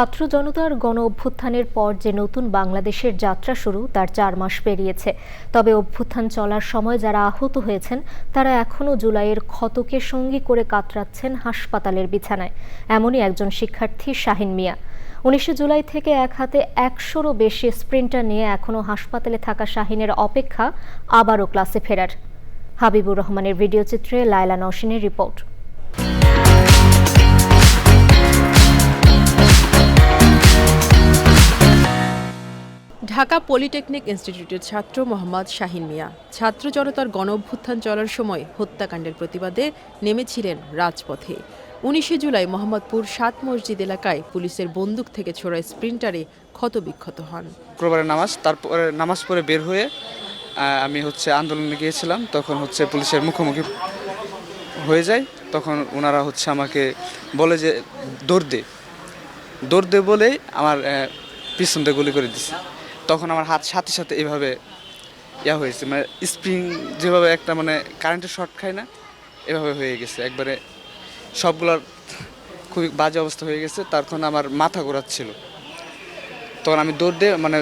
ছাত্র জনতার গণ অভ্যুত্থানের পর যে নতুন বাংলাদেশের যাত্রা শুরু, তার চার মাস পেরিয়েছে। তবে অভ্যুত্থান চলার সময় যারা আহত হয়েছেন, তারা এখনও জুলাইয়ের ক্ষতকে সঙ্গী করে কাতরাচ্ছেন হাসপাতালের বিছানায়। এমনই একজন শিক্ষার্থী, শাহিন মিয়া। উনিশে জুলাই থেকে এক হাতে একশোরও বেশি স্প্রিন্টার নিয়ে এখনও হাসপাতালে থাকা শাহিনের অপেক্ষা আবারও ক্লাসে ফেরার। হাবিবুর রহমানের ভিডিও চিত্রে লায়লা নওশিনের রিপোর্ট। ঢাকা পলিটেকনিক ইনস্টিটিউটের ছাত্র মোহাম্মদ শাহিন মিয়া। ছাত্র জনতার গণ অভ্যুত্থান চলার সময় হত্যাকাণ্ডের প্রতিবাদে নেমেছিলেন রাজপথে। উনিশে জুলাই মোহাম্মদপুর সাত মসজিদ এলাকায় পুলিশের বন্দুক থেকে ছোড়া স্প্রিন্টারে ক্ষতবিক্ষত হন। শুক্রবারের নামাজ, তারপরে নামাজ পড়ে বের হয়ে আমি হচ্ছে আন্দোলনে গিয়েছিলাম। তখন হচ্ছে পুলিশের মুখোমুখি হয়ে যায় তখন ওনারা হচ্ছে আমাকে বলে যে, দৌড় দে। দৌড় দে বলেই আমার পিছন দিয়ে গুলি করে দিছে। তখন আমার হাত সাথে সাথে এভাবে ইয়া হয়েছে। মানে স্প্রিং যেভাবে একটা মানে কারেন্টের শর্ট খায় না, এভাবে হয়ে গেছে। একবারে সবগুলোর খুবই বাজে অবস্থা হয়ে গেছে। তখন আমার মাথা ঘোরাচ্ছিল। তখন আমি দৌড় দিয়ে মানে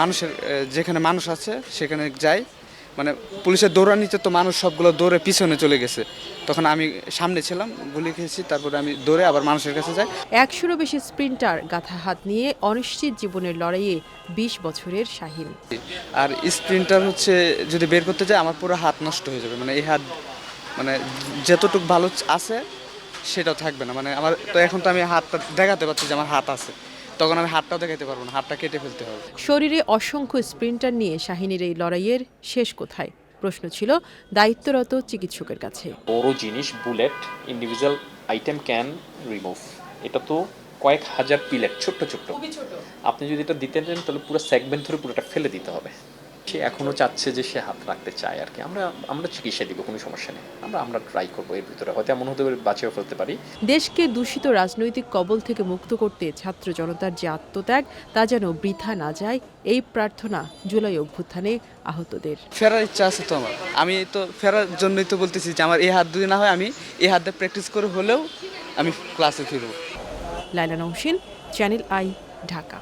মানুষের যেখানে মানুষ আছে সেখানে যাই। মানে পুলিশের দৌড়ানিতে তো মানুষ সবগুলো দৌড়ে পিছনে চলে গেছে। তখন আমি সামনে ছিলাম গুলি খেয়েছি তারপরে আমি দৌড়ে আবার মানুষের কাছে যাই। একশোরও বেশি স্প্রিন্টার গাথা হাত নিয়ে অনিশ্চিত জীবনের লড়াইয়ে বিশ বছরের শাহিন। আর স্প্রিন্টার হচ্ছে যদি বের করতে যাই আমার পুরো হাত নষ্ট হয়ে যাবে। মানে এই হাত মানে যতটুকু ভালো আছে সেটাও থাকবে না। মানে আমার তো এখন তো আমি হাতটা দেখাতে পারছি যে আমার হাত আছে। তখন আমি হাতটাও দেখাতে পারব না হাতটা কেটে ফেলতে হবে। শরীরে অসংখ্য স্প্রিন্টার নিয়ে শাহিনীর এই লড়াইয়ের শেষ কোথায়? প্রশ্ন ছিল দায়িত্বরত চিকিৎসকের কাছে। বড় জিনিস bullet individual item can remove এটা তো কয়েক হাজার পিলেট ছোট্ট ছোট্ট। আপনি যদি এটা দিতে নেন তাহলে পুরো সেগমেন্ট ধরে পুরোটা ফেলে দিতে হবে। সে এখনও চাচ্ছে যে সে হাত রাখতে চায় আর কি। আমরা আমরা চিকিৎসা দিব কোনো সমস্যা নেই। আমরা আমরা ট্রাই করব এর ভিতরে। হয়তো এমন হতে পারে বাঁচিয়ে ফেলতে পারি। দেশকে দূষিত রাজনৈতিক কবল থেকে মুক্ত করতে ছাত্র জনতার যে আত্মত্যাগ তা যেন বৃথা না যায় এই প্রার্থনা জুলাই অভ্যুত্থানে আহতদের। ফেরার ইচ্ছা আছে তো আমার। আমি তো ফেরার জন্যই তো বলতেছি যে আমার এই হাত যদি না হয় আমি এই হাত দিয়ে প্র্যাকটিস করে হলেও আমি ক্লাসে ফিরব। Laila Nausheen channel I Dhaka